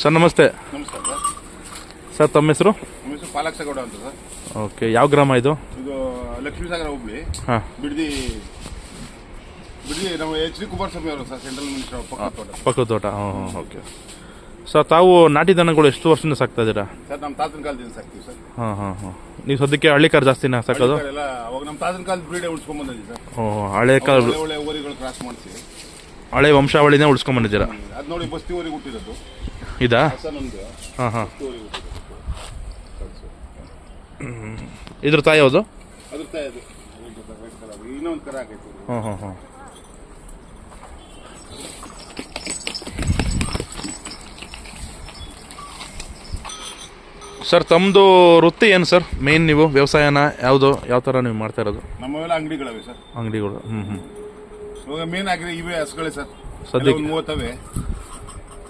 Sir ನಮಸ್ತೆ. ನಮಸ್ಕಾರ sir ತಮ್ಮ ಹೆಸರು? ನಮ್ಮ ಹೆಸರು ಪಾಲಾಕ್ಷಗೌಡ ಅಂತ ಸರ್. ಓಕೆ ಯಾವ ಗ್ರಾಮ ಇದು? ಇದು ಲಕ್ಷ್ಮೀಸಾಗರ ಹುಬ್ಳಿ. ಹಾಂ. ಬಿಡ್ದಿ ಬಿಡ್ದಿ ನಮ್ಮ ಎಚ್ ಡಿ ಕುಮಾರಸ್ವಾಮಿ ಅವರು ಸರ್ ಸೆಂಟ್ರಲ್ ಮಿನಿಸ್ಟರ್ ಪಕ್ಕ ತೋಟ ಪಕ್ಕದ ತೋಟ ಹಾಂ ಓಕೆ. ಸರ್ ತಾವು ನಾಟಿ ದನಗಳು ಎಷ್ಟು ವರ್ಷದಿಂದ ಸಾಕ್ತಾ ಇದ್ದೀರಾ? ಸರ್ ನಮ್ಮ ತಾತನ ಕಾಲದಿಂದ ಸಾಕ್ತೀವಿ ಸರ್. ಹಾಂ ಹಾಂ ಹಾಂ. ನೀವು ಸದ್ಯಕ್ಕೆ ಹಳ್ಳಿ ಕಾರ್ ಜಾಸ್ತಿನ ಸಾಕೋದು? ಎಲ್ಲ ಅವಾಗ ನಮ್ಮ ತಾತನ ಕಾಲದ ಬ್ರೀಡೆ ಉಳ್ಸ್ಕೊಂಡ್ ಬಂದಿದ್ದೀವಿ ಸರ್. ಓ ಹಳೆ ಕಾಲ ಒಳ್ಳೆ ಒಳ್ಳೆ ಊರಿಗಳು ಕ್ರಾಸ್ ಮಾಡಿಸಿ. ಹಳೆ ವಂಶಾವಳಿನೇ ಉಳಿಸ್ಕೊಂಬಂದಿದ್ದೀರಾ ಅದು ನೋಡಿ ಬಸ್ತಿ ಊರಿಗೆ ಹುಟ್ಟಿರೋದು ಇದಾ? ಹಾಂ ಹಾಂ. ಇದ್ರ ತಾಯಿ ಯಾವುದು? ಹಾಂ ಹಾಂ ಹಾಂ. ಸರ್ ತಮ್ಮದು ವೃತ್ತಿ ಏನು ಸರ್? ಮೇನ್ ನೀವು ವ್ಯವಸಾಯನ ಯಾವುದು ಯಾವ ಥರ ನೀವು ಮಾಡ್ತಾ ಇರೋದು? ನಮ್ಮವೆಲ್ಲ ಅಂಗಡಿಗಳವೆ ಸರ್. ಅಂಗಡಿಗಳು ಹ್ಞೂ ಹ್ಞೂ ಇವಾಗ ಮೇನ್ ಆಗಿದೆ ಇವೆ ಹಸುಗಳೇ ಸರ್. ಸದ್ಯಕ್ಕೆ- ಮೂವತ್ತವೆ.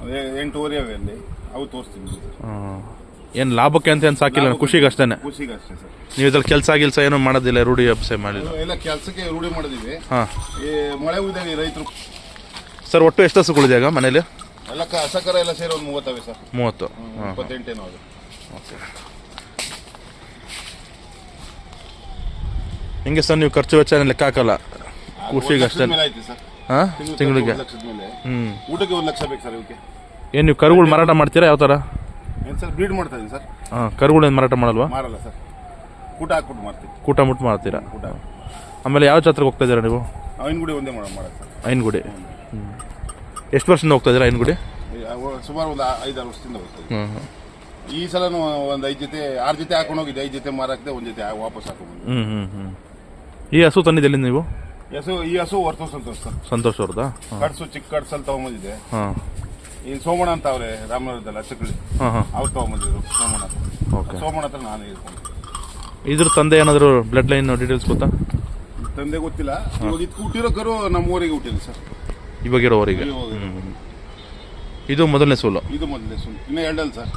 ಅದೇ ಎಂಟೂವರೆ ಅವೆ ಅಲ್ಲಿ. ಅವು ತೋರಿಸ್ತೀನಿ ಏನು ಲಾಭಕ್ಕೆ ಅಂತ ಏನು ಸಾಕಿಲ್ಲ ಖುಷಿಗೆ ಅಷ್ಟೇ ಖುಷಿಗೆ ಅಷ್ಟೇ ಸರ್. ನೀವು ಇದ್ರಲ್ಲಿ ಕೆಲಸ ಆಗಿಲ್ಸ ಏನೂ ಮಾಡೋದಿಲ್ಲ ರೂಢಿ ಅಭ್ಯಾಸ ಮಾಡಿಲ್ಲ. ಎಲ್ಲ ಕೆಲಸಕ್ಕೆ ರೂಢಿ ಮಾಡಿದೀವಿ. ಹಾಂ. ಈ ಮಳೆ ಉಯ್ದಾಗ ರೈತರು. ಸರ್ ಒಟ್ಟು ಎಷ್ಟು ಹಸುಗಳಿದೆಯಾಗ ಮನೇಲಿ? ಎಲ್ಲ ಕ- ಹಸಕರ ಎಲ್ಲ ಸೇರಿ ಒಂದು ಮೂವತ್ತವೆ ಸರ್. ಮೂವತ್ತು. ಹಾಂ ಇಪ್ಪತ್ತೆಂಟೇನೋ ಅದು. ಓಕೆ. ಹೆಂಗೆ ಸರ್ ನೀವು ಖರ್ಚು ವೆಚ್ಚ ಲೆಕ್ಕ ಹಾಕಲ್ಲ? ಖುಷಿಗೆ ಅಷ್ಟೇ ಹಾಂ? ತಿಂಗ್ಳು ತಿಂಗಳಿಗೆ? ಹ್ಞೂ ಊಟಕ್ಕೆ ಒಂದು ಲಕ್ಷ ಬೇಕು ಸರ್ ಇವಕ್ಕೆ. ಏನು ನೀವು ಕರುಗಳು ಮಾರಾಟ ಮಾಡ್ತೀರಾ? ಯಾವ ಥರ ಏನು ಸರ್ ಬ್ರೀಡ್ ಮಾಡ್ತಾ ಇದೀನಿ ಸರ್. ಹಾಂ ಕರುಗಳು ಏನು ಮಾರಾಟ ಮಾಡಲ್ವಾ? ಮಾರಲ್ಲ ಸರ್. ಊಟ ಹಾಕ್ಬಿಟ್ಟು ಮಾಡ್ತೀವಿ ಕೂಟ ಮುಟ್ಟು ಮಾಡ್ತೀರಾ ಆಮೇಲೆ ಯಾವ ಜಾತ್ರೆಗೆ ಹೋಗ್ತಾ ಇದ್ದೀರಾ ನೀವು? ಐನ್ಗುಡಿ ಒಂದೇ ಮಾಡೋದು ಮಾಡೋದು ಸರ್. ಐನ್ಗುಡಿ. ಎಷ್ಟು ವರ್ಷದಿಂದ ಹೋಗ್ತಾ ಇದ್ದೀರಾ ಐನ್ಗುಡಿ? ಈ ಅವ- ಸುಮಾರು ಒಂದು ಐದಾರು ವರ್ಷದಿಂದ ಹೋಗ್ತೀವಿ ಹ್ಞೂ ಈ ಸಲ ಒಂದು ಐದು ಜೊತೆ ಆರು ಜೊತೆ ಹಾಕೊಂಡು ಹೋಗಿದ್ದೆ ಐದು ಜೊತೆ ಮಾರಾಕ್ದೆ ಒಂದು ಜೊತೆ ವಾಪಸ್ ಹಾಕೊಂಡು ಹ್ಞೂ ಹ್ಞೂ ಹ್ಞೂ ಈ ಹಸು ತಂದಿದ್ದೆಲ್ಲಿ ನೀವು? ಹಸು ಈ ಹಸು ಹೊರ್ತು ಸಂತೋಷ ಸರ್. ಸಂತೋಷ್ ಅವ್ರದ್ದಾ? ಹಾಂ. ಕಡ್ಸು ಚಿಕ್ಕ ಕಡ್ಸಲ್ಲಿ ತಗೊಂಬಂದಿದ್ದೆ. ಹಾಂ. ಈ ಸೋಮಣ್ಣ ಅಂತ ಅವ್ರೆ ರಾಮನಗರದಲ್ಲ ಚಕ್ಲಿ ಹಾಂ ಹಾಂ. ಅವ್ರು ತಗೊಂಬಂದಿದ್ರು ಸೋಮಣ್ಣ. ಓಕೆ. ಸೋಮಣ್ಣ ಹತ್ರ ನಾನು ಇರ್ಕೊಂಡು ಇದ್ರ ತಂದೆ ಏನಾದರೂ ಬ್ಲಡ್ ಲೈನ್ ಡೀಟೇಲ್ಸ್ ಗೊತ್ತಾ? ತಂದೆ ಗೊತ್ತಿಲ್ಲ. ಇವಾಗ ಹುಟ್ಟಿರೋ ಕರು ನಮ್ಮ ಊರಿಗೆ ಹುಟ್ಟಿದೆ ಸರ್. ಇವಾಗಿರೋವರೆಗೆ. ಇದು ಮೊದಲನೇ ಸೋಲು. ಇದು ಮೊದಲನೇ ಸುಳ್ಳು ಇನ್ನು ಎರಡಲ್ಲ ಸರ್.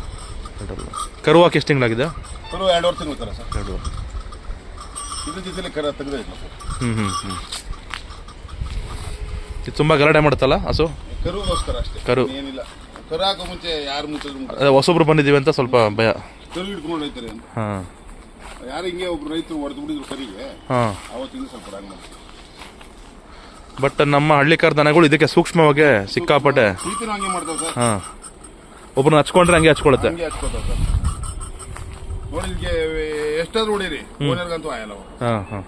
ಕರುವಾಕ್ ಎಷ್ಟು ತಿಂಗಳಾಗಿದೆ? ಕರು ಎರಡುವರೆ ತಿಂಗಳು ತರ ಸರ್. ಎರಡು ಇದ್ರ ಜೊತೆ ಕರ ತೆಗೆದೇ ಇಲ್ಲ ಸರ್ ಹ್ಞೂ ಹ್ಞೂ ಹ್ಞೂ ಇದು ತುಂಬ ಗಲಾಟೆ ಮಾಡುತ್ತಲ್ಲ ಹಸು ಕರುಗೋಸ್ಕರ ಅಷ್ಟೇ. ಕರು. ಏನಿಲ್ಲ. ಕರು ಹಾಕೋ ಮುಂಚೆ ಯಾರು ಅದೇ ಹೊಸೊಬ್ರು ಬಂದಿದ್ದೀವಿ ಅಂತ ಸ್ವಲ್ಪ ಭಯ. ಕರು ಹಿಡ್ಕೊಂಡು ಹೋಯ್ತಾರೆ ಅಂತ. ಹಾಂ. ಯಾರು ಹಿಂಗೆ ಒಬ್ರು ರೈತರು ಹೊಡೆದು ಬಿಡಿದ್ರು ಕರಿಗೆ ಹಾಂ. ಅವತ್ತಿಂದ ಸ್ವಲ್ಪ ರಾಂಗ್ ಮಾಡ್ತೀವಿ ಬಟ್ ನಮ್ಮ ಹಳ್ಳಿಕಾರ ದನಗಳು ಇದಕ್ಕೆ ಸೂಕ್ಷ್ಮವಾಗಿ ಸಿಕ್ಕಾಪಟ್ಟೆ. ಪ್ರೀತಿನೂ ಹಂಗೆ ಮಾಡ್ತಾವೆ ಸರ್. ಹಾಂ. ಒಬ್ರನ್ನ ಹಚ್ಕೊಂಡ್ರೆ ಹಂಗೆ ಹಚ್ಕೊಳುತ್ತೆ. ಹಂಗೆ ಹಚ್ಕೋತಾವೆ ಸರ್. ನೋಡಿ ಎಷ್ಟಾದ್ರೂ ಹೊಡೀರಿ. ಓನರ್ಗಂತೂ ಆಯಲ್ಲ ಅವು. ಹಾಂ ಹಾಂ.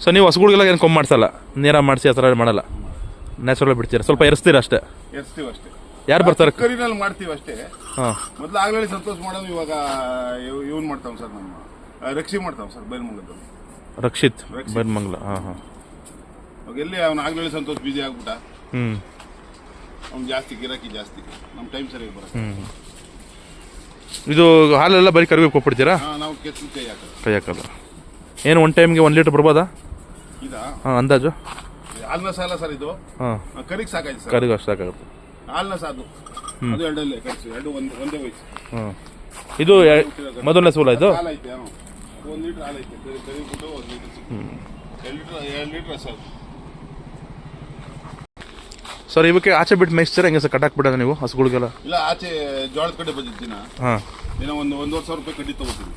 ಸೊ ನೀವು ಹಸುಗಳಿಗೆಲ್ಲ ಏನು ಕೊಂಬ್ ಮಾಡಿಸಲ್ಲ. ನೇರ ಮಾಡಿಸಿ ಆ ಥರ ಮಾಡಲ್ಲ. ನ್ಯಾಚುರಲ್ ಬಿಡ್ತೀರಾ? ಸ್ವಲ್ಪ ಎರಿಸ್ತೀರಾ ಅಷ್ಟೇ? ಎರ್ಸ್ತೀವಿ ಅಷ್ಟೇ. ಯಾರು ಬರ್ತಾರೆ? ಕರಿನಲ್ಲಿ ಮಾಡ್ತೀವಿ ಅಷ್ಟೇ. ಹಾಂ. ಮೊದ್ಲು ಆಗ್ಲೇ ಸಂತೋಷ ಮಾಡೋದು ಇವಾಗ ಇವನ್ ಮಾಡ್ತಾವೆ ಸರ್ ನಮ್ಮ ರಕ್ಷಿ ಮಾಡ್ತಾವೆ ಸರ್ ಬೈಲ್ಮಂಗಲದಲ್ಲಿ ರಕ್ಷಿತ್. ಬನ್ಮಂಗ್ಲ ಹಾಂ ಹಾಂ. ಅವಾಗ ಎಲ್ಲಿ ಅವ್ನು ಆಗ್ಲೇ ಸಂತೋಷ ಬಿಜಿ ಆಗ್ಬಿಟ್ಟ? ಹ್ಞೂ ಅವ್ನು ಜಾಸ್ತಿ ಗಿರಾಕಿ ಜಾಸ್ತಿ. ನಮ್ಮ ಟೈಮ್ ಸರಿಯಾಗಿ ಬರುತ್ತೆ ಇದು ಹಾಲೆಲ್ಲ ಬರೀ ಕರಿಬೇಕು ಕೊಟ್ಬಿಡ್ತೀರಾ? ಹಾ, ನಾವು ಕೆತ್ತು ಕೈ ಹಾಕೋದು. ಕೈ ಹಾಕೋದು. ಏನು ಒನ್ ಟೈಮ್ಗೆ ಒನ್ ಲೀಟ್ರ್ ಬರ್ಬೋದಾ? ಇದಾ? ಹಾಂ ಅಂದಾಜು? ಹಾಲ್ನ ಸಾಲ ಸರ್ ಇದು. ಹಾಂ. ಕರಿಗೆ ಸಾಕಾಯ್ತು ಸರ್. ಕರಿಗೂ ಅಷ್ಟು ಸಾಕಾಗುತ್ತೆ. ಹಾಲಿನ ಸಾದು ಅದು ಎರಡಲ್ಲೇ ಕಳಿಸಿ ಎರಡು ಒಂದು ಒಂದೇ ವಯಸ್ಸು. ಹಾಂ. ಇದು ಮೊದಲನೇ ಸೂಲ ಇದು? ಹಾಲು ಐತೆ ಹಾಂ. ಒಂದು ಲೀಟ್ರ್ ಹಾಲು ಐತೆ ಕರಿ ಕರಿಬಿಟ್ಟು ಒಂದು ಲೀಟ್ರ್ ಹ್ಞೂ ಎರಡು ಲೀಟ್ರ್ ಎರಡು ಲೀಟ್ರ್ ಸರ್ ಸರ್ ಇವಕ್ಕೆ ಆಚೆ ಬಿಟ್ಟು ಮೇಯಿಸ್ತೀರಾ? ಹೆಂಗೆ ಸರ್ ಕಟ್ಟಾಕ್ ಬಿಡೋದು ನೀವು ಹಸುಗಳಿಗೆಲ್ಲ? ಇಲ್ಲ ಆಚೆ ಜೋಳದ ಕಡೆ ಬಂದಿದ್ದೀನ ದಿನ. ಹಾಂ. ದಿನ ಒಂದು ಒಂದೂವರೆ ಸಾವಿರ ರೂಪಾಯಿ ಕಡ್ಡಿ ತಗೋತೀನಿ.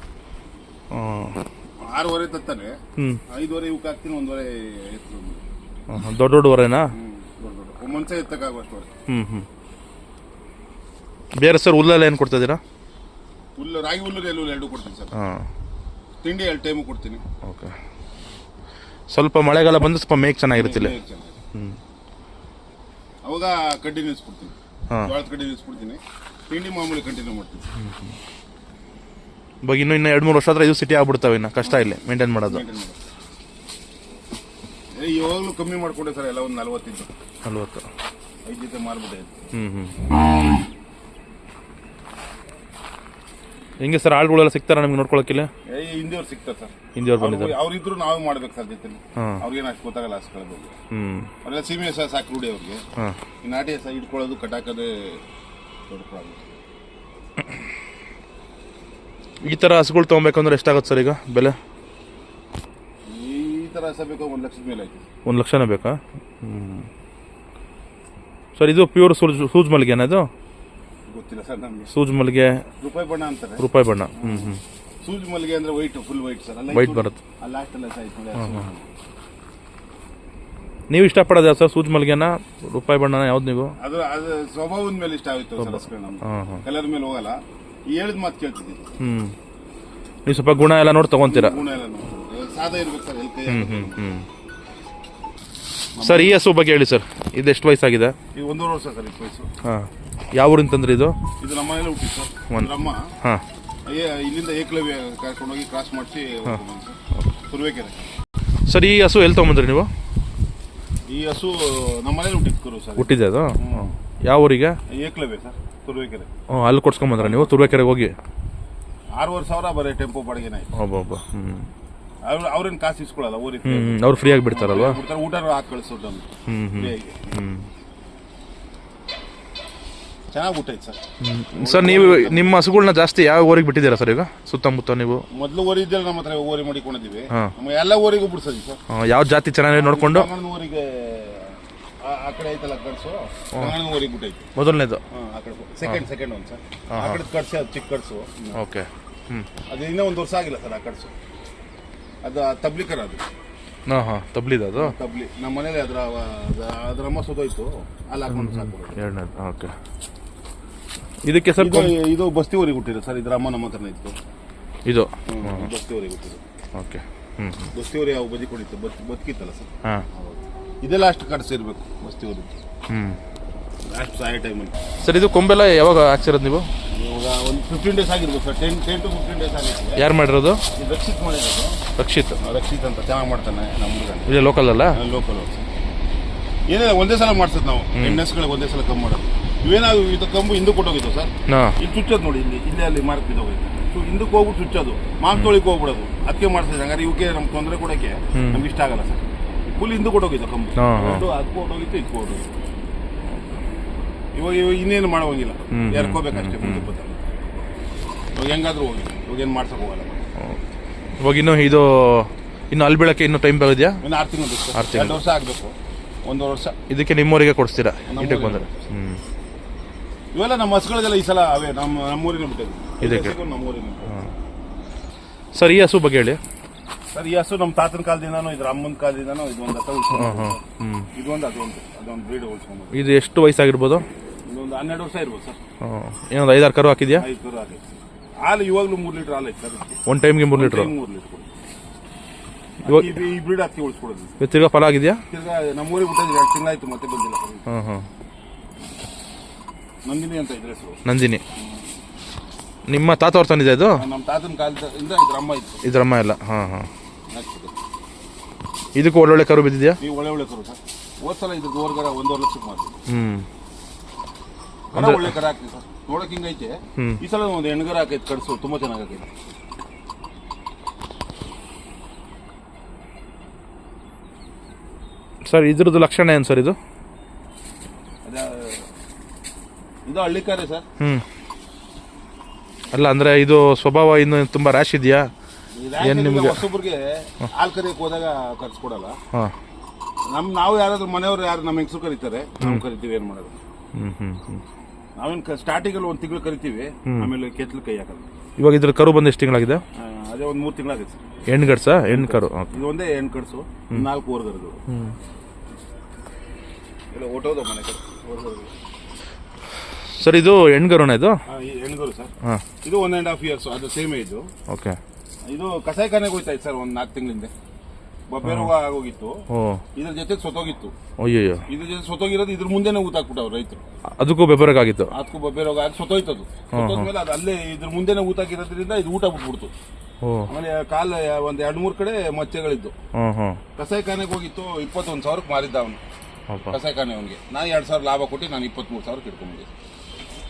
ಆರೂವರೆ ತತ್ತಾನೆ ಹ್ಞೂ ಐದುವರೆ ಇವಕ್ಕೆ ಹಾಕ್ತೀನಿ ಒಂದುವರೆ ಎತ್ತು ದೊಡ್ಡ ದೊಡ್ಡ ಹೊರೆನಾ? ಮುಂಚೆ ಎತ್ತಕ್ಕಾಗುವಷ್ಟು ಹ್ಞೂ ಹ್ಞೂ ಬೇರೆ ಸರ್ ಹುಲ್ಲೆಲ್ಲ ಏನು ಕೊಡ್ತಾ ಹುಲ್ಲು ರಾಗಿ ಹುಲ್ಲು ಎಲ್ಲಿ ಹುಲ್ಲು ಎರಡು ಕೊಡ್ತೀನಿ ಸರ್. ಹಾಂ. ತಿಂಡಿ ಎರಡು ಟೈಮು ಕೊಡ್ತೀನಿ. ಓಕೆ. ಸ್ವಲ್ಪ ಮಳೆಗಾಲ ಬಂದು ಸ್ವಲ್ಪ ಮೇಕ್ ಚೆನ್ನಾಗಿರುತ್ತಿಲ್ಲ. ಹ್ಞೂ ಅವಾಗ ಕಡ್ಡಿ ನಿಲ್ಲಿಸ್ಬಿಡ್ತೀನಿ ಹಾಂ. ಜೋಳದ ಕಡ್ಡಿ ನಿಲ್ಲಿಸ್ಬಿಡ್ತೀನಿ ತಿಂಡಿ ಮಾಮೂಲಿ ಕಂಟಿನ್ಯೂ ಮಾಡ್ತೀನಿ. ಇವಾಗ ಇನ್ನೂ ಇನ್ನೂ ಎರಡು ಮೂರು ವರ್ಷ ಆದರೆ ಇದು ಸಿಟಿ ಆಗ್ಬಿಡ್ತಾವೆ ಇನ್ನು. ಕಷ್ಟ ಇಲ್ಲ ಮೇಂಟೈನ್ ಮಾಡೋದು. ಇವಾಗಲೂ ಕಮ್ಮಿ ಮಾಡ್ಕೊಂಡೆ ಸರ್ ಎಲ್ಲ ಒಂದು ನಲ್ವತ್ತಿದ್ದು ನಲ್ವತ್ತು. ಐದು ಜೊತೆ ಮಾರ್ಬಿಟ್ಟೆ. ಹ್ಞೂ ಹ್ಞೂ ಹೆಂಗೆ ಸರ್ ಆಳುಗಳೆಲ್ಲ ಸಿಗ್ತಾರ ನಿಮ್ಗೆ ನೋಡ್ಕೊಳಕ್ಕಿಲ್ಲ ಏ ಹಿಂದಿಯವ್ರು ಸಿಗ್ತಾರೆ ಸರ್. ಹಿಂದಿಯವ್ರು ಬಂದಿದ್ದಾರೆ. ಅವ್ರಿದ್ರು ನಾವೇ ಮಾಡ್ಬೇಕು ಸರ್ ಜೊತೆ ಹಾಂ. ಅವ್ರಿಗೇನು ಅಷ್ಟು ಗೊತ್ತಾಗಲ್ಲ ಅಷ್ಟು ಕಳ್ಬೋದು. ಹ್ಞೂ ಅವರೆಲ್ಲ ಸೀಮೆ ಸಹ ಸಾಕು ರೂಢಿ ಅವ್ರಿಗೆ. ಹಾಂ. ಈ ನಾಟಿ ಸಹ ಇಟ್ಕೊಳ್ಳೋದು ಕಟಾಕೋದೇ ದೊಡ್ಡ ಪ್ರಾಬ್ಲಮ್ ಈ ಥರ ಹಸುಗಳು ತೊಗೊಬೇಕಂದ್ರೆ ಎಷ್ಟಾಗುತ್ತೆ ಸರ್ ಈಗ ಬೆಲೆ? ಬೇಕು ಒಂದು ಲಕ್ಷದ ಮೇಲೆ ಆಯ್ತು? ಒಂದು ಲಕ್ಷನೇ ಬೇಕಾ? ಹ್ಞೂ ಸರ್ ಇದು ಪ್ಯೂರ್ ಸೂಜ್ ಸೂಜ್ ಮಲ್ಲಿಗೆನಾ ಇದು? ಗೊತ್ತಿಲ್ಲ ಸರ್ ನಮಗೆ. ಸೂಜ್ ಮಲ್ಲಿಗೆ ರೂಪಾಯಿ ಬಣ್ಣ ಅಂತಾರೆ. ರೂಪಾಯಿ ಬಣ್ಣ. ಹ್ಞೂ ಹ್ಞೂ ಸೂಜ್ ಮಲ್ಲಿಗೆ ಅಂದ್ರೆ white full white sir. White ಬರುತ್ತೆ. ಲಾಸ್ಟ್ ಎಲ್ಲ ಸೈಜ್ ನೋಡಿ ಅದು ಸೂಜಿ. ನೀವು ಇಷ್ಟಪಡೋದು ಸರ್ ಸೂಜ್ ಮಲ್ಲಿಗೆನ ರೂಪಾಯಿ ಬಣ್ಣನ ಯಾವ್ದು ನೀವು? ಅದು ಅದು ಸ್ವಭಾವದ ಮೇಲೆ ಇಷ್ಟ ಆಗುತ್ತೆ ಸರ್ ನಮ್ಗೆ. ಕಲರ್ ಮೇಲೆ ಹೋಗಲ್ಲ. ಹೇಳಿದ ಮಾತು ಕೇಳ್ತಿದ್ದೀನಿ. ಹ್ಞೂ ನೀವು ಸ್ವಲ್ಪ ಗುಣ ಎಲ್ಲ ನೋಡಿ ತಗೊಂತೀರಾ? ಗುಣ ಎಲ್ಲ ನೋಡ್ತಾರೆ. ಸಾದಾ ಇರ್ಬೇಕು ಸರ್ ಎಲ್ ಕೈ ಹ್ಞೂ ಹ್ಞೂ ಹ್ಞೂ ಸರ್ ಈ ಹಸು ಬಗ್ಗೆ ಹೇಳಿ ಸರ್ ಇದು ಎಷ್ಟು ವಯಸ್ಸಾಗಿದೆ? ಈ ಒಂದೂವರೆ ವರ್ಷ ಸರ್ ಈ ವಯಸ್ಸು. ಹಾಂ. ಯಾವ ಊರಿಂದ ತಂದ್ರಿ ಇದು? ಇದು ನಮ್ಮ ಮನೇಲಿ ಹುಟ್ಟಿದ್ದು ಸರ್ ಒಂದ್- ನಮ್ಮ ಹಾಂ. ಇಲ್ಲಿಂದ ಏಕಲವ್ಯ ಕರ್ಕೊಂಡೋಗಿ ಕ್ರಾಸ್ ಮಾಡಿಸಿ ತುರುವೇಕೆರೆ. ಸರ್ ಈ ಹಸು ಎಲ್ಲಿ ತೊಗೊಂಬಂದ್ರಿ ನೀವು? ಈ ಹಸು ನಮ್ಮ ಮನೇಲಿ ಹುಟ್ಟಿದ್ದು ಕರು ಸರ್. ಹುಟ್ಟಿದೆ ಅದು? ಹ್ಮ್. ಯಾವ ಊರಿಗೆ? ಏಕಲವ್ಯ ಸರ್ ತುರುವೇಕೆರೆ. ಹ್ಞೂ ಅಲ್ಲಿ ಕೊಡ್ಸ್ಕೊಂಬಂದ್ರ ನೀವು? ತುರ್ಬೇಕೆರೆಗೆ ಹೋಗಿ? ಆರೂವರೆ ಸಾವಿರ ಬರೀ ಟೆಂಪೋ ಬಾಡಿಗೆನೇ ಆಯ್ತು. ಒಬ್ಬ ಒಬ್ಬ ಹ್ಞೂ ಅವ್ರು ಅವ್ರೇನು ಕಾಸು ಇಸ್ಕೊಳ್ಳಲ್ಲ ಊರಿಗೆ ಅವ್ರು ಫ್ರೀಯಾಗಿ ಬಿಡ್ತಾರಲ್ವಾ ಬಿಡ್ತಾರೆ ಊಟ ಹಾಕಿ ಕಳಿಸೋದು ನಮ್ಗೆ. ಹ್ಮ್ ಫ್ರೀಯಾಗಿ ಹ್ಞೂ ಚೆನ್ನಾಗಿ ಊಟ ಐತೆ ಸರ್. ಸರ್ ನೀವು ನಿಮ್ಮ ಹಸುಗಳನ್ನ ಜಾಸ್ತಿ ಯಾವ ಊರಿಗೆ ಬಿಟ್ಟಿದ್ದೀರಾ ಸರ್ ಈಗ? ಸುತ್ತಮುತ್ತ ನೀವು? ಮೊದಲು ಓರಿ ಇದ್ದಲ್ಲಿ ನಮ್ಮ ಹತ್ರ ಓರಿ ಮಾಡಿಕೊಂಡಿದ್ದೀವಿ. ಹಾ. ನಮ್ಮ ಎಲ್ಲ ಊರಿಗೂ ಬಿಡ್ಸೋದು ಸರ್. ಆ, ಯಾವ ಜಾತಿ ಚೆನ್ನಾಗಿ ನೋಡಿಕೊಂಡು? ಊರಿಗೆ ಆ- ಆ ಕಡೆ ಐತಲ್ಲ ಗಂಗಣ್ಣನ ಊರಿಗೆ ಬಿಟ್ಟೈತಿ. ಮೊದಲನೇದು? ಹಾ, ಆ ಕಡೆ ಸೆಕೆಂಡ್ ಸೆಕೆಂಡ್ ಒಂದು ಸರ್ ಆ ಕಡೆ ಕಡ್ಸಿ ಅದು ಚಿಕ್ಕ ಕಡ್ಸು ಓಕೆ. ಹ್ಞೂ ಅದು ಇನ್ನೂ ಒಂದು ವರ್ಷ ಆಗಿಲ್ಲ ಸರ್ ಆ ಕಡ್ಸು ಅದು ತಬ್ಲಿಕರ ಅದು. ಹಾಂ ಹಾಂ ತಬ್ಲಿದ ಅದು? ತಬ್ಲಿ. ನಮ್ಮ ಮನೇಲಿ ಅದರ ಅದರ ಅಮ್ಮ ಸೋದೋಯ್ತು ಅಲ್ಲಿ ಹಾಕೊಂಡು ಸಾಕು ಓಕೆ. ಇದಕ್ಕೆ ಸರ್ ಇದು ಇದು ಬಸ್ತಿ ಊರಿಗೆ ಹುಟ್ಟಿರೋ ಸರ್ ಇದ್ರ ಅಮ್ಮ ನಮ್ಮ ಹತ್ರನೇ ಇತ್ತು. ಇದು? ಬಸ್ತಿವರಿಗೆ ಹುಟ್ಟಿದ್ದು ಓಕೆ. ಹ್ಞೂ ಹ್ಞೂ ಬಸ್ತಿ ಊರಿಗೆ ಯಾವ ಬದಿ ಕೊಡಿತ್ತು? ಬತ್ ಬದುಕಿತ್ತಲ್ಲ ಸರ್? ಹಾಂ. ಇದೆಲ್ಲ ಅಷ್ಟು ಕಟ್ಸಿರ್ಬೇಕು ಬಸ್ತಿ ಊರಿಗೆ ಹ್ಞೂ ಸಾರಿ ಸಾಯೋ ಟೈಮಲ್ಲಿ ಸರ್ ಇದು ಕೊಂಬೆಲ್ಲ ಯಾವಾಗ ಹಾಕ್ಸಿರೋದು ನೀವು? ಇವಾಗ ಒಂದು ಫಿಫ್ಟೀನ್ ಡೇಸ್ ಆಗಿರ್ಬೇಕು sir. Ten ten to fifteen days ಆಗಿತ್ತು ಯಾರು ಮಾಡಿರೋದು? ಇದು ರಕ್ಷಿತ್ ಮಾಡಿರೋದು. ರಕ್ಷಿತ್. ರಕ್ಷಿತ್ ಅಂತ ಚೆನ್ನಾಗಿ ಮಾಡ್ತಾನೆ ನಮ್ಮ ಇದೆ ಇಲ್ಲೇ ಲೋಕಲ್ ಅಲ್ಲ? ಲೋಕಲ್ ಏನಿಲ್ಲ ಒಂದೇ ಸಲ ಮಾಡ್ಸದ್ ನಾವು. ಎಣ್ಣೆಸ್ಗಳಿಗೆ ಒಂದೇ ಸಲ ಕಮ್ಮಿ ಮಾಡೋದು. ಇವೇನಾದ್ರು ಇದು ಕಂಬು ಹಿಂದಕ್ಕೆ ಕೊಟ್ಟೋಗಿತ್ತು ಸರ್? ಇದು ಇಲ್ಲಿ ಚುಚ್ಚೋದು ನೋಡಿ ಇಲ್ಲಿ ಇಲ್ಲೇ ಅಲ್ಲಿ ಮಾರ್ಕ್ ಬಿದ್ದೋಗೈತೆ ಸೊ ಹಿಂದಕ್ಕೆ ಹೋಗ್ಬಿಟ್ಟು ಚುಚ್ಚೋದು. ತೊಳಿಕ್ ಹೋಗ್ಬಿಡೋದು. ಅದಕ್ಕೆ ಮಾಡ್ತಿದ್ದೆ ಹಂಗಾರೆ ಇವಕ್ಕೆ ನಮ್ಗೆ ತೊಂದರೆ ಕೊಡೋಕ್ಕೆ ನಮ್ಗೆ ಇಷ್ಟ ಆಗಲ್ಲ ಸರ್. ಫುಲ್ ಹಿಂದಕ್ಕೆ ಕೊಟ್ಟೋಗಿತ್ತು ಕಂಬು. ಅದು ಕೊಟ್ಟೋಗಿತ್ತು ಇದು ಕೊಟ್ಟೋಗಿತ್ತು. ಇವಾಗ ಇವಾಗ ಇನ್ನೇನು ಮಾಡೋಂಗಿಲ್ಲ ಎರ್ಕೋಬೇಕಷ್ಟೇ ಇವಾಗ ಹೆಂಗಾದ್ರೂ ಹೋಗಿ. ಇವಾಗ ಏನು ಮಾಡ್ಸೋಕೆ ಹೋಗಲ್ಲ. ಇವಾಗ ಇನ್ನು ಇದು ಇನ್ನು ಅಲ್ಲಿ ಬೀಳಕ್ಕೆ ಇನ್ನೂ ಟೈಮ್ ಬೇಕಾಗಿದೆಯಾ ಇನ್ನು ಆರು ತಿಂಗಳು ಬೇಕು. ಆರು ತಿಂಗಳು. ಎರಡು ವರ್ಷ ಆಗಬೇಕು. ಒಂದು ವರ್ಷ. ಇದಕ್ಕೆ ನಿಮ್ಮೂರಿಗೆ ಕೊಡಿಸ್ತೀರಾ ಇದಕ್ಕೆ ಬಂದರೆ. ಹ್ಞೂ ಇವೆಲ್ಲ ನಮ್ಮ ಹಸುಗಳಿಗೆಲ್ಲ ಈ ಸಲ ಅವೇ ನಮ್ಮ ನಮ್ಮೂರಿನ ಬಿಟ್ಟಿದ್ದು ಇದಕ್ಕೆ? ನಮ್ಮೂರಿನ ಸರ್ ಈ ಹಸು ಬಗ್ಗೆ ಹೇಳಿ. ಸರ್ ಈ ಹಸು ನಮ್ಮ ತಾತನ ಕಾಲದಿಂದನೂ ಇದ್ರ ಅಮ್ಮನ ಕಾಲದಿಂದನೂ ಇದು ಒಂದು ಹತ್ತ ಉಳ್ಸ್ಕೊಂಡು ಹಾಂ ಹ್ಞೂ ಇದೊಂದು ಅದೊಂದು ಅದೊಂದು ಬ್ರೀಡ್ ಉಳ್ಸ್ಕೊಂಡು ಇದು ಎಷ್ಟು ವಯಸ್ಸಾಗಿರ್ಬೋದು? ಇದೊಂದು ಹನ್ನೆರಡು ವರ್ಷ ಇರ್ಬೋದು ಸರ್. ಹಾಂ ಏನೊಂದು ಐದಾರು ಕರು ಹಾಕಿದ್ಯಾ? ಐದು ಕರು ಆಗೈತೆ ಹಾಲು ಇವಾಗಲೂ ಮೂರ್ ಲೀಟರ್ ಹಾಲು ಐತೆ ಒನ್ ಟೈಮ್ಗೆ ಮೂರು ಲೀಟ್ರ್ ಮೂರು ಲೀಟರ್ ಇವಾಗ- ಈ ಬ್ರೀಡ್ ಹತ್ತಿ ಉಳಿಸ್ಕೊಡೋದು. ಇವತ್ತು ತಿರ್ಗಾ ಫಲ ಆಗಿದೆಯಾ? ತಿರ್ಗಾ ನಮ್ಮೂರಿಗೆ ಬಿಟ್ಟಿದ್ರೆ ಎರಡು ತಿಂಗಳಾಯ್ತು ಮತ್ತೆ ಬಂದಿಲ್ಲ ಹಾಂ ಹಾಂ ನಂದಿನಿ ಅಂತ ಇದ್ರೆ ಹೆಸರು ನಂದಿನಿ. ನಿಮ್ಮ ತಾತ ಅವ್ರ ತಂದಿದೆ ಇದು? ನಮ್ಮ ತಾತನ ಕಾಲದಿಂದ ಇದ್ರ ಅಮ್ಮ ಇತ್ತು. ಇದ್ರಮ್ಮ ಇಲ್ಲ ಹಾಂ ಹಾಂ. ಇದಕ್ಕೂ ಒಳ್ಳೊಳ್ಳೆ ಕರು ಬಿದ್ದಿದ್ಯಾ? ನೀವು ಒಳ್ಳೆ ಒಳ್ಳೆ ಕರು ಸರ್. ಹೋದ್ ಸಲ ಇದ್ರದ್ದು ಓರ್ಗರ ಒಂದೂವರೆ ಲಕ್ಷಕ್ಕೆ ಮಾಡ್ತೀವಿ ಹ್ಞೂ ಒಳ್ಳೆ ಕರ ಹಾಕ್ತೀವಿ ಸರ್. ನೋಡಕ್ ಹಿಂಗೈತೆ. ಈ ಸಲ ಒಂದು ಹೆಣ್ಗರ ಹಾಕೈತೆ ಕಡ್ಸು ತುಂಬಾ ಚೆನ್ನಾಗೈತೆ ಸರ್ ಇದ್ರದ್ದು ಲಕ್ಷಣ ಏನು ಸರ್ ಇದು? ಇದು ಹಳ್ಳಿಕಾರೆ ಸರ್. ಹ್ಮ್. ಅಲ್ಲ ಅಂದ್ರೆ ಇದು ಸ್ವಭಾವ ಇನ್ನು ತುಂಬಾ ರ್ಯಾಶ್ ಇದೆಯಾ? ಏನ್ ನಿಮ್ಗೆ- ಹೊಸೊಬ್ರಿಗೆ ಹಾಲ್ ಕರಿಯಕ್ಕೆ ಹೋದಾಗ ಕರ್ಸ್ಕೊಡಲ್ಲ ಹಾಂ. ನಮ್ ನಾವು ಯಾರಾದ್ರೂ ಮನೆಯವ್ರು ಯಾರು ನಮ್ಮ ಹೆಂಗಸರು ಕರೀತಾರೆ ನಾವು ಕರಿತೀವಿ ಏನ್ ಮಾಡೋದು. ಹ್ಞೂ ಹ್ಞೂ ಹ್ಞೂ ನಾವೇನ್ ಸ್ಟಾರ್ಟಿಂಗ್ ಅಲ್ಲಿ ಒಂದ್ ತಿಂಗಳು ಕರಿತೀವಿ ಆಮೇಲೆ ಕೆತ್ತಲು ಕೈ ಹಾಕಲ್ಲ. ಇವಾಗ ಇದ್ರ ಕರು ಬಂದು ಎಷ್ಟು ತಿಂಗಳಾಗಿದೆ? ಅದೇ ಒಂದ್ ಮೂರ್ ತಿಂಗಳಾಗಿದೆ ಸರ್. ಹೆಣ್ಣು ಗಡ್ಸ ಹೆಣ್ಣು ಕರು ಇದು ಒಂದೇ ಹೆಣ್ ಕಡ್ಸು ನಾಲ್ಕು ಓರ್ಗರದು ಇಲ್ಲ ಓಟೋದು ಮನೆ ಕಡೆ ಸರ್ ಇದು ಹೆಣ್ಗರುಣ ಇದು? ಹೆಣ್ಗರು ಸರ್. ಇದು ಒನ್ ಅಂಡ್ ಹಾಫ್ ಇಯರ್ಸ್ ಅದು ಸೇಮ್ ಇದು ಓಕೆ. ಇದು ಕಸಾಯಿಖಾನೆಗೆ ಹೋಯ್ತಾ ಸರ್ ಒಂದು ನಾಲ್ಕು ತಿಂಗಳಿಂದ. ಬೊಬ್ಬೆ ರೋಗ ಆಗೋಗಿತ್ತು. ಓ ಇದ್ರ ಜೊತೆಗೆ ಸೊತೋಗಿತ್ತು. ಅಯ್ಯಯ್ಯೋ ಇದ್ರ ಜೊತೆ ಸೊತೋಗಿರೋದು ಇದ್ರ ಮುಂದೆನೆ ಊತಾಕ್ಬಿಟ್ಟವ್ರು ರೈತರು. ಅದಕ್ಕೂ ಬೆಬ್ಬರಗಾಗಿತ್ತು ಅದಕ್ಕೂ ಬೊಬ್ಬೆ ರೋಗ ಆಗಿ ಅದು ಸೊತೋದ್ಮೇಲೆ ಅದು ಅಲ್ಲೇ ಇದ್ರ ಮುಂದೆನೆ ಊತಾಕಿರೋದ್ರಿಂದ ಇದು ಊಟ ಬಿಟ್ಬಿಡ್ತು. ಆಮೇಲೆ ಕಾಲ ಒಂದ್ ಎರಡ್ ಮೂರ್ ಕಡೆ ಮಚ್ಚೆಗಳಿದ್ದು. ಕಸಾಯಿಖಾನೆಗೆ ಹೋಗಿತ್ತು ಇಪ್ಪತ್ತೊಂದು ಸಾವಿರಕ್ಕೆ ಮಾರಿದ್ದ ಅವನು. ಕಸಾಯಿಖಾನೆ ಅವನಿಗೆ. ನಾನು ಎರಡ್ ಸಾವಿರ ಲಾಭ ಕೊಟ್ಟು ನಾನು ಇಪ್ಪತ್ಮೂರು ಸಾವಿರಕ್ಕೆ ಇಟ್ಕೊಂಡ್ಬಿದ್ದೆ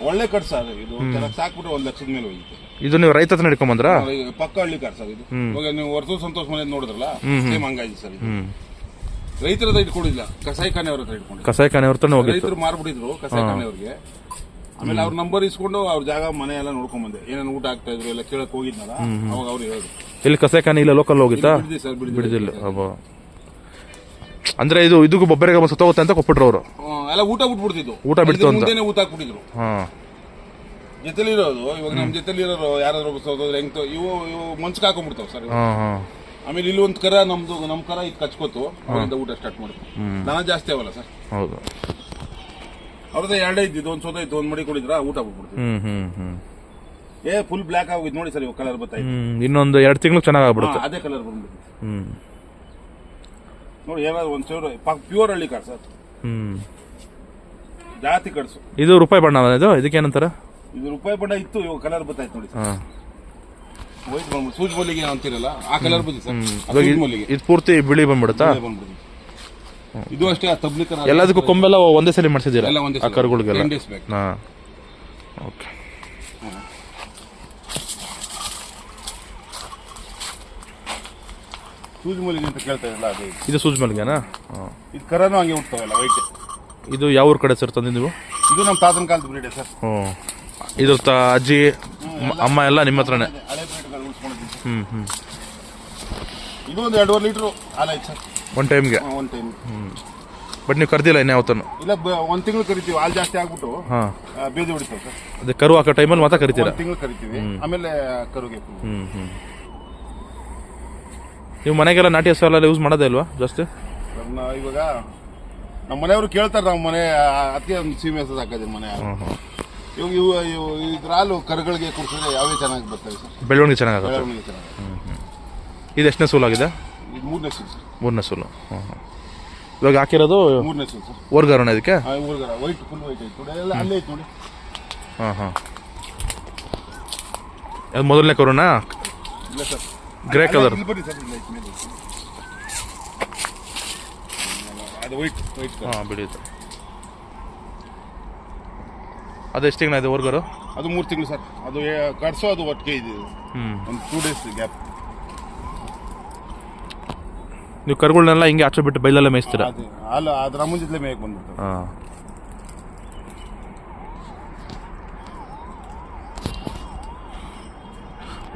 ಒಳ್ಳೆ ಕಟ್ ಸರ್ ಇದು ಸಾಕ್ಬಿಟ್ಟು ಒಂದ್ ಲಕ್ಷದ ಮೇಲೆ ಹೋಗಿತ್ತು ಇದು ನೀವು ರೈತ ಹತ್ರ ಹಿಡ್ಕೊಂಬಂದ್ರಾ? ಬಂದ್ರ ಪಕ್ಕ ಹಳ್ಳಿ ಕಾರ್ ಸರ್ ಇದು. ಇವಾಗ ನೀವು ವರ್ಷ ಸಂತೋಷ ಮನೆ ನೋಡಿದ್ರಲ್ಲ ಸೇಮ್ ಹಂಗಾಯ್ತು ಸರ್ ಇದು. ರೈತರ ಹತ್ರ ಇಟ್ಕೊಂಡಿಲ್ಲ ಕಸಾಯಿಖಾನೆ ಅವ್ರ ಹತ್ರ ಇಟ್ಕೊಂಡು ಕಸಾಯಿಖಾನೆ ಅವ್ರ ಹೋಗಿತ್ತು. ರೈತರು ಮಾರ್ಬಿಟ್ಟಿದ್ರು ಕಸಾಯಿಖಾನೆ ಅವ್ರಿಗೆ. ಆಮೇಲೆ ಅವ್ರ ನಂಬರ್ ಇಸ್ಕೊಂಡು ಅವ್ರ ಜಾಗ ಮನೆ ಎಲ್ಲ ನೋಡ್ಕೊಂಡ್ ಬಂದೆ. ಏನೇನು ಊಟ ಆಗ್ತಾ ಇದ್ರು ಎಲ್ಲ ಕೇಳಕ್ ಹೋಗಿದ್ನಲ್ಲ ಅವಾಗ ಅವ್ರು ಹೇಳಿದ್ರು. ಇಲ್ಲಿ ಕಸಾಯಿಖಾನೆ ಇಲ್ಲ ಲೋಕಲ್ ಹೋಗಿತ್ತಾ? ಬಿಡಿದಿಲ್ಲ. ಅಂದ್ರೆ ಇದು ಇದಕ್ಕೂ ಬೊಬ್ಬರಿಗೆ ಸತ್ತೋಗುತ್ತೆ ಅಂತ ಕೊಟ್ಬಿಟ್ರು ಅವರು. ಎಲ್ಲ ಊಟ ಬಿಟ್ಬಿಡ್ತಿದ್ದು ಊಟ ಬಿಡ್ತು ಅಂತ. ಮುಂದೆನೆ ಊಟ ಹಾಕ್ಬಿಟ್ಟಿದ್ರು. ಹಾಂ. ಜೊತೆಲಿರೋದು ಇವಾಗ ನಮ್ಮ ಜೊತೆಲಿರೋರು ಯಾರಾದ್ರೂ ಹೆಂಗ್ ತೊ- ಇವು ಇವು ಮನ್ಸಿಗೆ ಹಾಕೊಂಡ್ಬಿಡ್ತಾವ ಸರ್ ಇವು. ಹಾಂ ಹಾಂ. ಆಮೇಲೆ ಇಲ್ಲಿ ಒಂದು ಕರ ನಮ್ದು ನಮ್ಮ ಕರ ಇದು ಕಚ್ಕೋತು ಅವರಿಂದ ಊಟ ಸ್ಟಾರ್ಟ್ ಮಾಡ್ತು ದನ ಜಾಸ್ತಿ ಅವಲ್ಲ ಸರ್. ಹೌದು. ಅವ್ರದ್ದು ಎರಡೇ ಇದ್ದಿದ್ದು ಒಂದು ಸೋದ ಇತ್ತು ಒಂದು ಮಡಿ ಕೊಡಿದ್ರ ಊಟ ಬಿಟ್ಬಿಡ್ತೀವಿ ಹ್ಮ್ ಹ್ಮ್ ಏ ಫುಲ್ ಬ್ಲ್ಯಾಕ್ ಆಗೋಗಿದ್ ನೋಡಿ ಸರ್ ಇವಾಗ ಕಲರ್ ಬರ್ತಾ ಹ್ಞೂ ಇನ್ನೊಂದು ಎರಡು ತಿಂಗಳು ಚೆನ್ನಾಗಿ ಆಗ್ಬಿಡುತ್ತೆ. ಅದೇ ಕಲರ್ ಬಂದ್ಬಿಟ್ಟು ಹ್ಞೂ ನೋಡಿ ಏನಾದ್ರು ಒಂದು ಸಾವಿರ ಪ್ಯೂರ್ ಹಳ್ಳಿ ಕಾರ್ ಸರ್. ಜಾತಿ ಕಡ್ಸು ಇದು ರೂಪಾಯಿ ಬಣ್ಣ ಇದು? ಇದಕ್ಕೆ ಏನಂತಾರೆ ಇದು ರೂಪಾಯಿ ಬಣ್ಣ ಇತ್ತು ಇವಾಗ ಕಲರ್ ಬರ್ತಾಯ್ತು ನೋಡಿ ಸರ್. ಹಾಂ. ವೈಟ್ ಬಂದ್ಬಿಟ್ಟು ಸೂಜ್ ಮಲ್ಲಿಗೆ ಅಂತೀರಲ್ಲ ಆ ಕಲರ್ ಬಂದಿದೆ ಸರ್. ಆ ಇವಾಗ ಸೂಜ್ ಮಲ್ಲಿಗೆ. ಇದು ಪೂರ್ತಿ ಬಿಳಿ ಬಂದ್ಬಿಡುತ್ತಾ? ಇದೇ ಬಂದ್ಬಿಟ್ಟಿದೆ. ಇದು ಅಷ್ಟೇ ಆ ತಬ್ಲಿಕರ ಎಲ್ಲದಕ್ಕೂ ಕೊಂಬೆಲ್ಲ ಒಂದೇ ಸಲ ಮಾಡಿಸಿದ್ದೀರಾ? ಎಲ್ಲ ಒಂದೇ ಆ ಸಲ. ಕರುಗಳಿಗೆಲ್ಲ? 10 days back. ಹಾಂ. ಓಕೆ ಸೂಜ್ ಅಂತ ಕೇಳ್ತಾ ಇರಲ್ಲ ಅದೇ. ಇದು. ಇದು ಸೂಜ್ ಮಲ್ಗೆನಾ? ಹಾಂ. ಇದು ಕರನು ಹಂಗೆ ಹುಡ್ತಾವಲ್ಲ ವೈಟ್ ಇದು ಯಾವ ಊರ ಕಡೆ ಸರ್ ತಂದಿದ್ದು ನೀವು? ಇದು ನಮ್ಮ ತಾತನ ಕಾಲದ ಬ್ರೀಡೆ ಸರ್. ಹ್ಞೂ ಇದ್ರ ತ ಅಜ್ಜಿ ಮ- ಅಮ್ಮ ಎಲ್ಲ ನಿಮ್ಮ ಹತ್ರನೇ? ಹಳೆ ಬ್ರೀಡ್ಗಳು ಹ್ಞೂ ಹ್ಞೂ ಇದು ಒಂದು ಎರಡೂವರೆ ಲೀಟ್ರು ಹಾಲಾಯ್ತು ಸರ್. ಒನ್ ಟೈಮ್ಗೆ ಒಂದು ಟೈಮ್ ಬಟ್ ನೀವು ಕರ್ದಿಲ್ಲ ಇನ್ಯಾವತ್ತನ್ನು ಇಲ್ಲ ಒಂದು ತಿಂಗಳು ಕರಿತೀವಿ ಹಾಲು ಜಾಸ್ತಿ ಆಗ್ಬಿಟ್ಟು ಹಾಂ. ಆ, ಬೇದಿ ಹೊಡಿತಾವೆ ಸರ್. ಅದೇ ಕರು ಹಾಕೋ ಟೈಮಲ್ಲಿ ಮಾತ್ರ ಕರಿತೀರಾ? ಒಂದು ತಿಂಗಳು ಕರಿತೀವಿ ಆಮೇಲೆ ಕರುಗೆ ಹ್ಞೂ ಹ್ಞೂ ನೀವು ಮನೆಗೆಲ್ಲ ನಾಟಿ ಹಸು ಎಲ್ಲ ಯೂಸ್ ಮಾಡೋದೇ ಇಲ್ವಾ ಜಾಸ್ತಿ ಅದನ್ನ ಇವಾಗ ನಮ್ಮ ಮನೆಯವರು ಕೇಳ್ತಾರೆ ನಮ್ಮ ಮನೆ ಅತಿ ಒಂದು ಸೀಮೆ ಹಸು ಹಾಕೋದು ಮನೆ ಹ್ಞೂ ಹ್ಞೂ ಇವಾಗ ಇವು ಇವು ಇದ್ರ ಹಾಲು ಕರುಗಳಿಗೆ ಕುಡಿಸಿದ್ರೆ ಯಾವೇ ಚೆನ್ನಾಗಿ ಬರ್ತವೆ ಸರ್? ಬೆಳವಣಿಗೆ ಚೆನ್ನಾಗಿ ಬೆಳವಣಿಗೆ ಚೆನ್ನಾಗಿ ಇದು ಎಷ್ಟನೇ ಸೂಲಾಗಿದೆ ಇದು ಮೂರನೇ ಸೂಲ್ ಸರ್. ಮೂರನೇ ಸೂಲು. ಹ್ಞೂ ಹ್ಞೂ ಇವಾಗ ಹಾಕಿರೋದು ಮೂರನೇ ಸೂಲ್ ಸರ್. ಓರ್ಗಾರಣ ಇದಕ್ಕೆ? ವೈಟ್ ಫುಲ್ ವೈಟ್ ಐತೆ ನೋಡಿ. ಎಲ್ಲ ಅಲ್ಲೇ ಐತೆ ನೋಡಿ. ಹಾಂ ಹಾಂ ಅದು ಮೊದಲನೇ ಕೊರೋನಾ? ಇಲ್ಲ ಸರ್. Grey ಕಲರ್ ಅದು ವೈಟ್ ವೈಟ್ ಹಾಂ ಬಿಡಿಯುತ್ತೆ ಅದು ಎಷ್ಟು ತಿಂಗಳ ಇದೆ ಓರ್ಗರು ಅದು ಮೂರು ತಿಂಗಳು ಸರ್. ಅದು ಕಟ್ಸೋ ಅದು ಒಟ್ಟಿಗೆ ಇದೆ. ಒಂದು ಟೂ ಡೇಸ್ ಗ್ಯಾಪ್ ನೀವು ಕರುಗಳನ್ನೆಲ್ಲ ಹಿಂಗೆ ಆಚೆ ಬಿಟ್ಟು ಬೈಲೆಲ್ಲ ಮೇಯಿಸ್ತೀರಾ? ಅದು ಅಲ್ಲ ಅದ್ರ ಜೊತೆ ಮೇಯಕ್ಕೆ ಬಂದ್ಬಿಡ್ತಾರೆ. ಹಾಂ.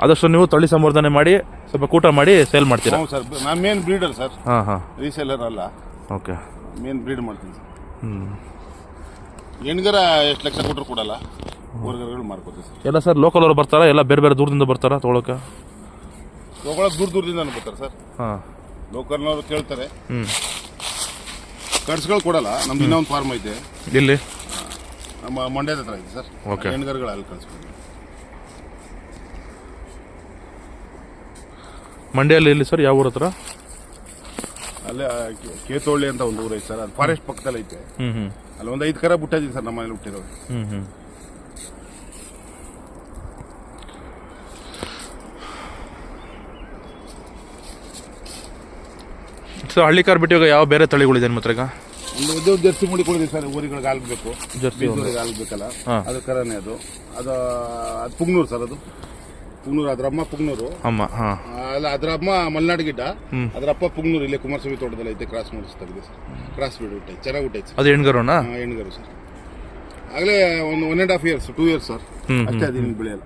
ಆದಷ್ಟು ನೀವು ತಳಿ ಸಂವರ್ಧನೆ ಮಾಡಿ ಸ್ವಲ್ಪ ಕೂಟ ಮಾಡಿ ಸೇಲ್ ಮಾಡ್ತೀರಾ? ಹೌದು ಸರ್. ನಾನು ಮೇನ್ ಬ್ರೀಡರ್ ಸರ್. ಹಾಂ ಹಾಂ. ರೀಸೇಲರ್ ಅಲ್ಲ. ಓಕೆ. ಮೇನ್ ಬ್ರೀಡ್ ಮಾಡ್ತೀನಿ ಸರ್. ಹ್ಞೂ ಹೆಣ್ಗರ ಎಷ್ಟು ಲಕ್ಷ ಕೊಟ್ಟರು ಕೊಡಲ್ಲ. ಹೊರಗರಗಳು ಮಾಡ್ಕೋತೀವಿ ಸರ್. ಎಲ್ಲ ಸರ್ ಲೋಕಲ್ ಅವರು ಬರ್ತಾರಾ? ಎಲ್ಲ ಬೇರೆ ಬೇರೆ ದೂರದಿಂದ ಬರ್ತಾರಾ ತೊಗೊಳಕ್ಕೆ? ತಗೊಳಕ್ ದೂರ ದೂರದಿಂದ ಬರ್ತಾರೆ ಸರ್. ಹಾಂ. ಲೋಕಲ್ನವ್ರು ಕೇಳ್ತಾರೆ. ಹ್ಞೂ ಕಡ್ಸ್ಗಳು ಕೊಡಲ್ಲ. ನಮ್ದು ಇನ್ನೊಂದು ಫಾರ್ಮ್ ಐತೆ. ಇಲ್ಲಿ ನಮ್ಮ ಮಂಡ್ಯದ ಹತ್ರ ಐತೆ ಸರ್. ಓಕೆ. ಹೆಣ್ಗರ್ಗಳು ಅಲ್ಲಿ ಮಂಡ್ಯಲ್ಲಿ ಇಲ್ಲಿ ಸರ್? ಯಾವ ಊರ ಹತ್ರ ಅಲ್ಲೇ ಕೇತೋಳ್ಳಿ ಅಂತ ಒಂದು ಊರೈತೆ ಸರ್. ಅದು ಫಾರೆಸ್ಟ್ ಪಕ್ಕದಲ್ಲಿ ಐತೆ. ಹ್ಞೂ ಹ್ಞೂ ಅಲ್ಲಿ ಒಂದು ಐದು ಕರ ಬಿಟ್ಟಿದ್ದೀನಿ ಸರ್ ನಮ್ಮ ಮನೇಲಿ ಹುಟ್ಟಿರೋದು. ಹ್ಞೂ ಹ್ಞೂ ಸೊ ಹಳ್ಳಿ ಕಾರ್ ಬಿಟ್ಟು ಇವಾಗ ಯಾವ ಬೇರೆ ತಳಿಗಳಿದೆ ನಿಮ್ಮ ಹತ್ರ ಈಗ ಒಂದು ಉದ್ಯೋಗ ಜರ್ಸಿ ಮುಡಿ ಕೊಡಿದೆ ಸರ್. ಊರಿಗಳಿಗೆ ಆಗ್ಬೇಕು ಬೇಕು ಜರ್ಸಿ ಊರಿಗೆ ಹಾ. ಅದು ಕರನೇ ಅದು. ಅದು ಅದು ಪುಗ್ನೂರು ಸರ್ ಅದು. ಪುಗ್ನೂರು ಅದ್ರ ಅಮ್ಮ ಪುಗ್ನೂರು. ಅಮ್ಮ ಹಾಂ. ಅಲ್ಲ ಅದ್ರ ಅಮ್ಮ ಮಲೆನಾಡು ಗಿಡ್ಡ. ಅದ್ರ ಅಪ್ಪ ಪುಗ್ನೂರು ಇಲ್ಲೇ ಕುಮಾರಸ್ವಾಮಿ ತೋಟದಲ್ಲಿ ಐತೆ ಕ್ರಾಸ್ ಮಾಡಿಸ್ತಾಗಿದೆ ಸರ್. ಕ್ರಾಸ್ ಬಿಡ್ ಹುಟ್ಟೆ ಚೆನ್ನಾಗಿ ಬಿಟ್ಟೈತೆ ಸರ್. ಅದು ಹೆಣ್ಗರುನಾ? ಹೆಣ್ಗರು ಸರ್. ಆಗಲೇ ಒಂದು one and half years two years sir. ಹ್ಮ್, ಅಷ್ಟೇ ಅದೇನು ಬೆಳೆಯಲ್ಲ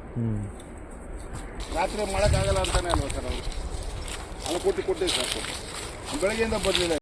ರಾತ್ರಿ ಮಾಡೋಕ್ಕಾಗಲ್ಲ ಅಂತಾನೆ ಅಲ್ವಾ ಸರ್ ಅವರು? ಅಲ್ಲಿ ಕೊಟ್ಟು ಕೊಟ್ಟಿವಿ ಸರ್. ಬೆಳಗ್ಗೆಯಿಂದ ಬರಲಿಲ್ಲ